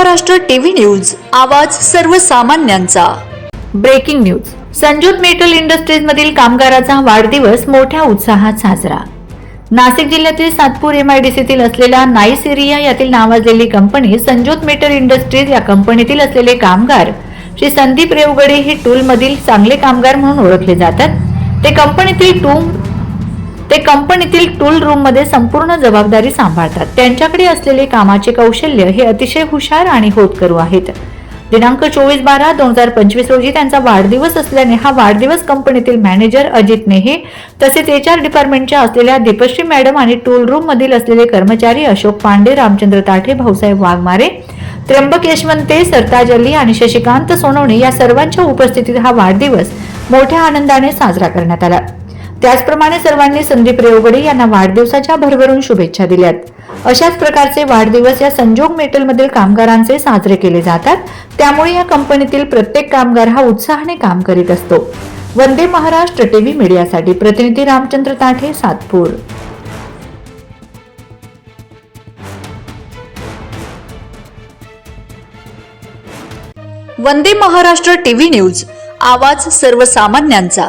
Maharashtra TV news आवाज सर्वसामान्यांचा. Breaking news. Sanjot metal industries मधील कामगाराचा वाढदिवस मोठ्या उत्साहात साजरा. नाशिक जिल्ह्यातील सातपूर एमआयडीसीतील असलेल्या नाईस एरिया यातील नावाजलेली कंपनी संजोत मेटल इंडस्ट्रीज या कंपनीतील असलेले कामगार श्री संदीप रेवगडे हे टूलमधील चांगले कामगार म्हणून ओळखले जातात. ते कंपनीतील टूम कंपनीतील टूल रूममध्ये संपूर्ण जबाबदारी सांभाळतात. त्यांच्याकडे असलेले कामाचे कौशल्य हे अतिशय हुशार आणि होतकरू आहेत. दिनांक चोवीस बारा दोन हजार पंचवीस रोजी त्यांचा वाढदिवस असल्याने हा वाढदिवस कंपनीतील मॅनेजर अजित नेहे तसेच एच आर डिपार्टमेंटच्या असलेल्या दीपश्री मॅडम आणि टूल रूम मधील असलेले कर्मचारी अशोक पांडे रामचंद्र ताठे भाऊसाहेब वाघमारे त्र्यंबक यशवंते सरताज अली आणि शशिकांत सोनवणे या सर्वांच्या उपस्थितीत हा वाढदिवस मोठ्या आनंदाने साजरा करण्यात आला. त्याचप्रमाणे सर्वांनी संदीप रेवगडे यांना वाढदिवसाच्या भरभरून शुभेच्छा दिल्यात. अशाच प्रकारचे वाढदिवस या संजोग मेटलमधील कामगारांचे साजरे केले जातात. त्यामुळे या कंपनीतील प्रत्येक कामगार हा उत्साहाने काम करीत असतो. वंदे महाराष्ट्र टीव्ही मीडियासाठी प्रतिनिधी रामचंद्र ताठे सातपूर. वंदे महाराष्ट्र टीव्ही न्यूज आवाज सर्वसामान्यांचा.